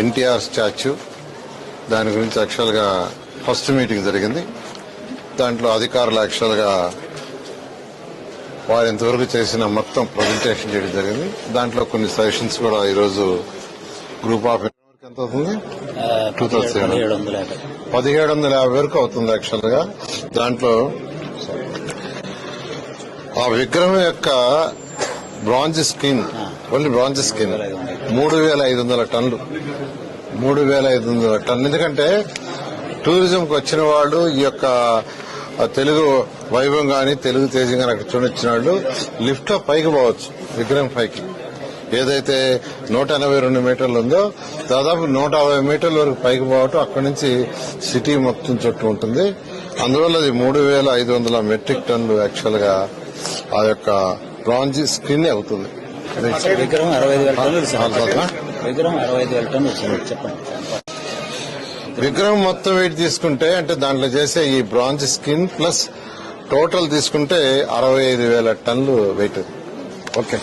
NTR statue. దాని గురించి యాక్చువల్గా ఫస్ట్ మీటింగ్ జరిగింది. దాంట్లో అధికారులు యాక్చువల్గా వారు ఇంతవరకు చేసిన మొత్తం ప్రజెంటేషన్ చేయడం జరిగింది. దాంట్లో కొన్ని సజెషన్స్ కూడా ఈరోజు గ్రూప్ ఆఫ్ ఎంత అవుతుంది? టూ థౌసండ్ పదిహేడు వందల యాభై. వరకు అవుతుంది యాక్చువల్గా దాంట్లో ఆ విగ్రహం యొక్క బ్రాంజ్ స్కిన్ ఓన్లీ బ్రాంచెస్ కింద మూడు వేల ఐదు వందల టన్నులు. మూడు వేల ఐదు వందల టన్ను ఎందుకంటే టూరిజంకి వచ్చిన వాళ్ళు ఈ యొక్క తెలుగు వైభవం గాని తెలుగు తేజం గాని అక్కడ చూడొచ్చిన వాళ్ళు లిఫ్ట్లో పైకి పోవచ్చు విగ్రహం పైకి. ఏదైతే నూట ఎనభై రెండు మీటర్లు ఉందో దాదాపు నూట అరవై మీటర్ల వరకు పైకి పోవటం అక్కడి నుంచి సిటీ మొత్తం చుట్టూ ఉంటుంది. అందువల్ల అది మూడు వేల ఐదు వందల మెట్రిక్ టన్నులు యాక్చువల్గా ఆ యొక్క బ్రాంజ్ స్కిన్ అవుతుంది. విగ్రహం అరవై ఐదు వేల టన్నులు విగ్రహం అరవై ఐదు వేల టన్నులు సార్ చెప్పండి. విగ్రహం మొత్తం వెయిట్ తీసుకుంటే అంటే దాంట్లో చేసే ఈ బ్రాంజ్ స్కిన్ ప్లస్ టోటల్ తీసుకుంటే అరవై ఐదు వేల టన్నులు వెయిట్. ఓకే.